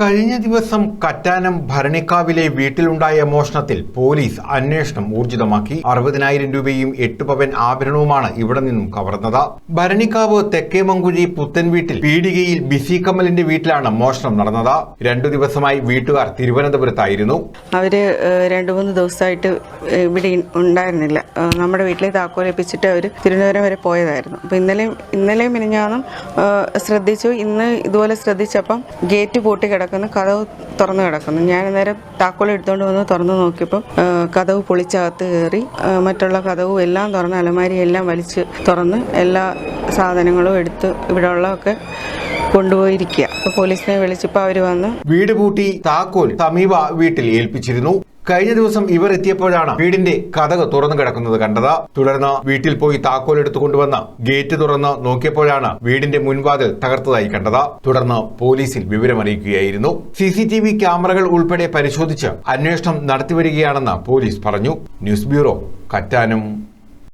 കഴിഞ്ഞ ദിവസം കറ്റാനം ഭരണിക്കാവിലെ വീട്ടിലുണ്ടായ മോഷണത്തിൽ പോലീസ് അന്വേഷണം ഊർജിതമാക്കി. അറുപതിനായിരം രൂപയും എട്ട് പവൻ ആഭരണവുമാണ് ഇവിടെ നിന്നും കവർന്നത്. ഭരണിക്കാവ് തെക്കേമങ്കുഴി പുത്തൻ വീട്ടിൽ പീടികയിൽ ബിസി കമലിന്റെ വീട്ടിലാണ് മോഷണം നടന്നത്. രണ്ടു ദിവസമായി വീട്ടുകാർ തിരുവനന്തപുരത്തായിരുന്നു. അവർ രണ്ടു മൂന്ന് ദിവസമായിട്ട് ഇവിടെ ഉണ്ടായിരുന്നില്ല. നമ്മുടെ വീട്ടിലെ താക്കോലിപ്പിച്ചിട്ട് അവർ തിരുവനന്തപുരം വരെ പോയതായിരുന്നു. അപ്പോൾ ഇന്നലെയും ഇന്നലെയും മിനിഞ്ഞാന്നും ശ്രദ്ധിച്ചു. ഇന്ന് ഇതുപോലെ ശ്രദ്ധിച്ചപ്പം ഗേറ്റ് പൂട്ടി കിടക്കുന്നു കഥവ് തുറന്നു കിടക്കുന്നു. ഞാൻ നേരെ താക്കോൽ എടുത്തുകൊണ്ട് വന്ന് തുറന്നു നോക്കിയപ്പോൾ കഥവ് പൊളിച്ചകത്ത് കയറി മറ്റുള്ള കഥവും എല്ലാം തുറന്ന് അലമാരി എല്ലാം വലിച്ച് തുറന്ന് എല്ലാ സാധനങ്ങളും എടുത്ത് ഇവിടെ ഉള്ളതൊക്കെ കൊണ്ടുപോയിരിക്കുക പോലീസിനെ വിളിച്ചപ്പോൾ അവർ വന്ന് വീട് പൂട്ടി താക്കോൽ സമീപ വീട്ടിൽ ഏൽപ്പിച്ചിരുന്നു. കഴിഞ്ഞ ദിവസം ഇവർ എത്തിയപ്പോഴാണ് വീടിന്റെ കഥക് തുറന്നു കിടക്കുന്നത് കണ്ടത്. തുടർന്ന് വീട്ടിൽ പോയി താക്കോൽ എടുത്തു കൊണ്ടുവന്ന് ഗേറ്റ് തുറന്ന് നോക്കിയപ്പോഴാണ് വീടിന്റെ മുൻവാതിൽ തകർത്തതായി കണ്ടത്. തുടർന്ന് പോലീസിൽ വിവരമറിയിക്കുകയായിരുന്നു. സി സി ക്യാമറകൾ ഉൾപ്പെടെ പരിശോധിച്ച് അന്വേഷണം നടത്തിവരികയാണെന്ന് പോലീസ് പറഞ്ഞു. News bureau Kattanam.